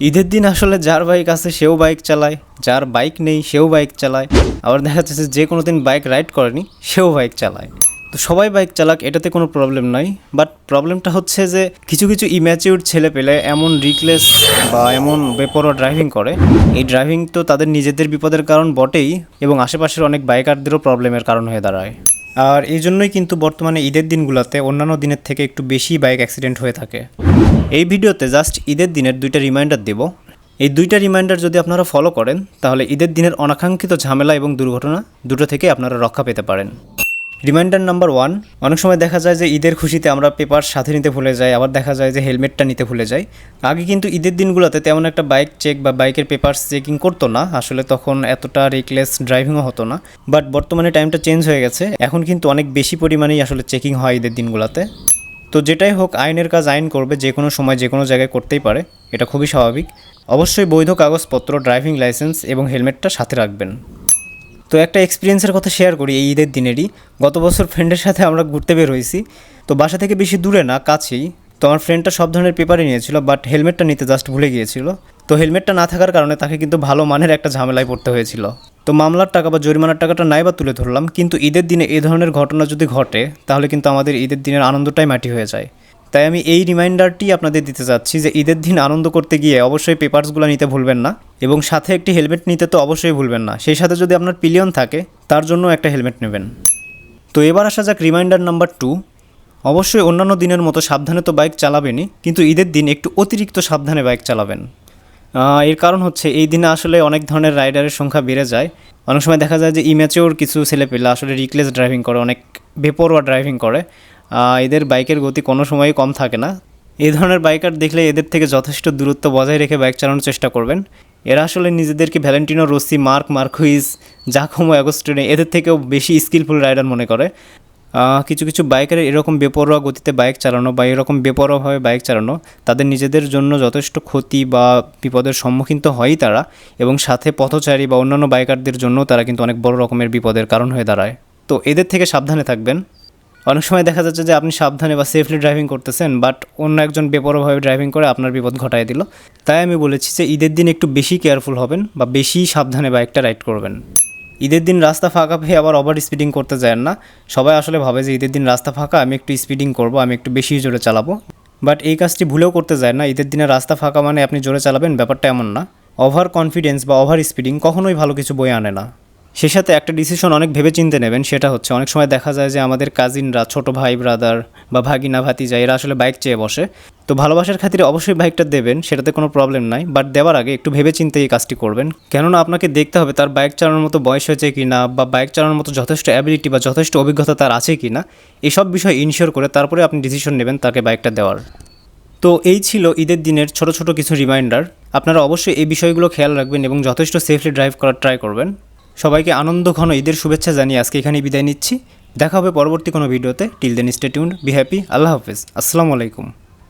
ঈদের দিন আসলে যার বাইক আছে সেও বাইক চালায়, যার বাইক নেই সেও বাইক চালায়। আবার দেখা যাচ্ছে যে কোনো দিন বাইক রাইড করেনি, সেও বাইক চালায়। তো সবাই বাইক চালাক, এটাতে কোনো প্রবলেম নাই। বাট প্রবলেমটা হচ্ছে যে কিছু কিছু ইম্যাচিউর ছেলে পেলে এমন রিকলেস বা এমন বেপরোয়া ড্রাইভিং করে। এই ড্রাইভিং তো তাদের নিজেদের বিপদের কারণ বটেই এবং আশেপাশের অনেক বাইকারদেরও প্রবলেমের কারণ হয়ে দাঁড়ায়। আর এই জন্যই কিন্তু বর্তমানে ঈদের দিনগুলোতে অন্যান্য দিনের থেকে একটু বেশি বাইক অ্যাক্সিডেন্ট হয়ে থাকে। এই ভিডিওতে জাস্ট ঈদের দিনের দুইটা রিমাইন্ডার দেব। এই দুইটা রিমাইন্ডার যদি আপনারা ফলো করেন, তাহলে ঈদের দিনের অনাকাঙ্ক্ষিত ঝামেলা এবং দুর্ঘটনা দুটো থেকে আপনারা রক্ষা পেতে পারেন। রিমাইন্ডার নাম্বার ওয়ান অনেক সময় দেখা যায় যে ঈদের খুশিতে আমরা পেপার সাথে নিতে ভুলে যাই, আবার দেখা যায় যে হেলমেটটা নিতে ভুলে যাই। আগে কিন্তু ঈদের দিনগুলোতে তেমন একটা বাইক চেক বা বাইকের পেপার চেকিং করতো না, আসলে তখন এতটা রেকলেস ড্রাইভিংও হতো না। বাট বর্তমানে টাইমটা চেঞ্জ হয়ে গেছে, এখন কিন্তু অনেক বেশি পরিমাণেই আসলে চেকিং হয় ঈদের দিনগুলোতে। তো যেটাই হোক, আইনের কাজ আইন করবে, যে কোনো সময় যে কোনো জায়গায় করতেই পারে, এটা খুবই স্বাভাবিক। অবশ্যই বৈধ কাগজপত্র ড্রাইভিং লাইসেন্স এবং হেলমেটটা সাথে রাখবেন। তো একটা এক্সপিরিয়েন্সের কথা শেয়ার করি এই ঈদের দিনেরই। গত বছর ফ্রেন্ডের সাথে আমরা ঘুরতে বের হয়েছি। তো বাসা থেকে বেশি দূরে না, কাছেই। তো আমার ফ্রেন্ডটা সব ধরনের পেপারই নিয়েছিল বাট হেলমেটটা নিতে জাস্ট ভুলে গিয়েছিল। তো হেলমেটটা না থাকার কারণে তাকে কিন্তু ভালো মানের একটা ঝামেলায় পড়তে হয়েছিল। তো মামলার টাকা বা জরিমানার টাকাটা নাই বা তুলে ধরলাম, কিন্তু ঈদের দিনে এই ধরনের ঘটনা যদি ঘটে, তাহলে কিন্তু আমাদের ঈদের দিনের আনন্দটাই মাটি হয়ে যায়। তাই আমি এই রিমাইন্ডারটি আপনাদের দিতে চাচ্ছি যে ঈদের দিন আনন্দ করতে গিয়ে অবশ্যই পেপারসগুলো নিতে ভুলবেন না এবং সাথে একটি হেলমেট নিতে তো অবশ্যই ভুলবেন না। সেই সাথে যদি আপনার পিলিয়ন থাকে, তার জন্য একটা হেলমেট নেবেন। তো এবার আসা যাক রিমাইন্ডার নাম্বার টু। অবশ্যই অন্যান্য দিনের মতো সাবধানে তো বাইক চালাবেনই, কিন্তু ঈদের দিন একটু অতিরিক্ত সাবধানে বাইক চালাবেন। এর কারণ হচ্ছে এই দিনে আসলে অনেক ধরনের রাইডারের সংখ্যা বেড়ে যায়। অনেক সময় দেখা যায় যে ইম্যাচিওর কিছু ছেলেপেলে আসলে রিকলেস ড্রাইভিং করে, অনেক বেপরোয়া ড্রাইভিং করে। এদের বাইকের গতি কোনো সময়ই কম থাকে না। এই ধরনের বাইকার দেখলে এদের থেকে যথেষ্ট দূরত্ব বজায় রেখে বাইক চালানোর চেষ্টা করবেন। এরা আসলে নিজেদেরকে Valentino Rossi, Marc Marquez, Giacomo, Agostini, এদের থেকেও বেশি স্কিলফুল রাইডার মনে করে। কিছু কিছু বাইকের এরকম বেপরোয়া গতিতে বাইক চালানো বা এরকম বেপরোয়াভাবে বাইক চালানো তাদের নিজেদের জন্য যথেষ্ট ক্ষতি বা বিপদের সম্মুখীন তো হয়ই তারা এবং সাথে পথচারী বা অন্যান্য বাইকারদের জন্য তারা কিন্তু অনেক বড় রকমের বিপদের কারণ হয়ে দাঁড়ায়। তো এদের থেকে সাবধানে থাকবেন। অনেক সময় দেখা যাচ্ছে যে আপনি সাবধানে বা সেফলি ড্রাইভিং করতেছেন বাট অন্য একজন বেপরোয়াভাবে ড্রাইভিং করে আপনার বিপদ ঘটায় দিল। তাই আমি বলেছি যে ঈদের দিন একটু বেশি কেয়ারফুল হবেন বা বেশি সাবধানে বাইকটা রাইড করবেন। ঈদের দিন রাস্তা ফাঁকা পেয়ে আবার ওভার স্পিডিং করতে যায় না। সবাই আসলে ভাবে যে ঈদের দিন রাস্তা ফাঁকা, আমি একটু স্পিডিং করব, আমি একটু বেশি জোরে চালাবো। বাট এই কাজটি ভুলেও করতে যায় না। ঈদের দিনে রাস্তা ফাঁকা মানে আপনি জোরে চালাবেন, ব্যাপারটা এমন না। ওভার কনফিডেন্স বা ওভার স্পিডিং কখনোই ভালো কিছু বয়ে আনে না। সে সাথে একটা ডিসিশন অনেক ভেবে চিনতে নেবেন, সেটা হচ্ছে অনেক সময় দেখা যায় যে আমাদের কাজিনরা ছোট ভাই ব্রাদার বা ভাগিনা, ভাতিজা, এরা আসলে বাইক চেয়ে বসে। তো ভালোবাসার খাতিরে অবশ্যই বাইকটা দেবেন, সেটাতে কোনো প্রবলেম নাই। বাট দেওয়ার আগে একটু ভেবে চিন্তে এই কাজটি করবেন। কেননা আপনাকে দেখতে হবে তার বাইক চালানোর মতো বয়স হয়েছে কি না বা বাইক চালানোর মতো যথেষ্ট অ্যাবিলিটি বা যথেষ্ট অভিজ্ঞতা তার আছে কি না এসব বিষয় ইনশিওর করে তারপরে আপনি ডিসিশন নেবেন তাকে বাইকটা দেওয়ার। তো এই ছিল ঈদের দিনের ছোট ছোট কিছু রিমাইন্ডার আপনারা অবশ্যই এই বিষয়গুলো খেয়াল রাখবেন এবং যথেষ্ট সেফলি ড্রাইভ করার ট্রাই করবেন। সবাইকে আনন্দ ঘন ঈদের শুভেচ্ছা জানিয়ে আজকে এখানেই বিদায় নিচ্ছি। দেখা হবে পরবর্তী কোনো ভিডিওতে। Till then stay tuned be happy আল্লাহ হাফেজ। আসসালামু আলাইকুম।